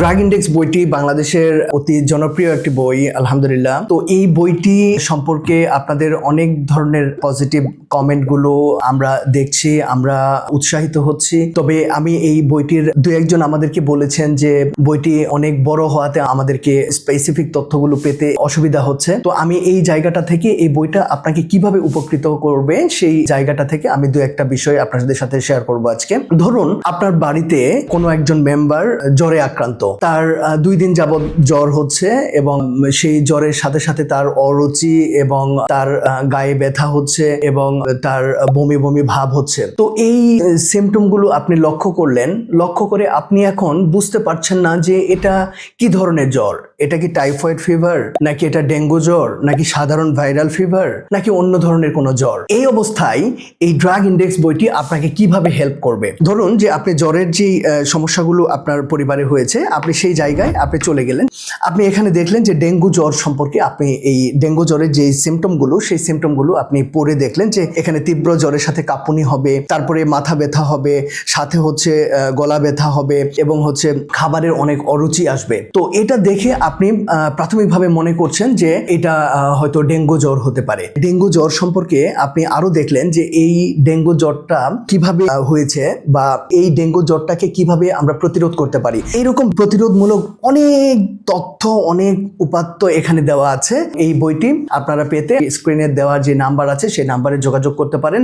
Drug index বইটি বাংলাদেশের অতি জনপ্রিয় একটি বই, আলহামদুলিল্লাহ। তো এই বইটি সম্পর্কে আপনাদের অনেক ধরনের পজিটিভ কমেন্টগুলো আমরা দেখছি, আমরা উৎসাহিত হচ্ছি। তবে আমি এই বইটির দু একজন আমাদেরকে বলেছেন যে বইটি অনেক বড় হওয়াতে আমাদেরকে স্পেসিফিক তথ্যগুলো পেতে অসুবিধা হচ্ছে। তো আমি এই জায়গাটা থেকে এই বইটা আপনাকে কীভাবে উপকৃত করবে, সেই জায়গাটা থেকে আমি দু একটা বিষয় আপনাদের সাথে শেয়ার করব আজকে। ধরুন, আপনার বাড়িতে কোনো একজন মেম্বার জ্বরে আক্রান্ত। তার দুই দিন যাবৎ জ্বর হচ্ছে এবং সেই জ্বরের সাথে সাথে তার অরুচি এবং তার গায়ে ব্যথা হচ্ছে এবং তার বমি বমি ভাব হচ্ছে। তো এই সিমটমগুলো আপনি লক্ষ্য করলেন, লক্ষ্য করে আপনি এখন বুঝতে পারছেন না যে এটা কি ধরনের জ্বর? এটা কি টাইফয়েড ফিভার নাকি এটা ডেঙ্গু জ্বর, নাকি সাধারণ ভাইরাল ফিভার নাকি অন্য ধরনের কোনো জ্বর? এই অবস্থায় এই ড্রাগ ইন্ডেক্স বইটি আপনাকে কীভাবে হেল্প করবে? ধরুন যে আপনি জ্বরের যে সমস্যাগুলো আপনার পরিবারে হয়েছে আপনি সেই জায়গায় আপনি চলে গেলেন। আপনি এখানে দেখলেন যে ডেঙ্গু জ্বর সম্পর্কে আপনি এই ডেঙ্গু জ্বরের যে সিমটমগুলো সেই সিমটমগুলো আপনি পড়ে দেখলেন যে এখানে তীব্র জ্বরের সাথে কাঁপুনি হবে, তারপরে মাথা ব্যথা হবে, সাথে হচ্ছে গলা ব্যথা হবে এবং হচ্ছে খাবারের অনেক অরুচি আসবে। তো এটা দেখে আপনি প্রাথমিকভাবে মনে করছেন যে এটা হয়তো ডেঙ্গু জ্বর হতে পারে। ডেঙ্গু জ্বর সম্পর্কে আপনি আরও দেখলেন যে এই ডেঙ্গু জ্বরটা কীভাবে হয়েছে বা এই ডেঙ্গু জ্বরটাকে কীভাবে আমরা প্রতিরোধ করতে পারি। এইরকম প্রতিরোধমূলক অনেক তথ্য, অনেক উপাত্ত এখানে দেওয়া আছে এই বইটি। আপনারা পেতে স্ক্রিনে দেওয়া যে নাম্বার আছে, সেই নাম্বারে যোগাযোগ করতে পারেন।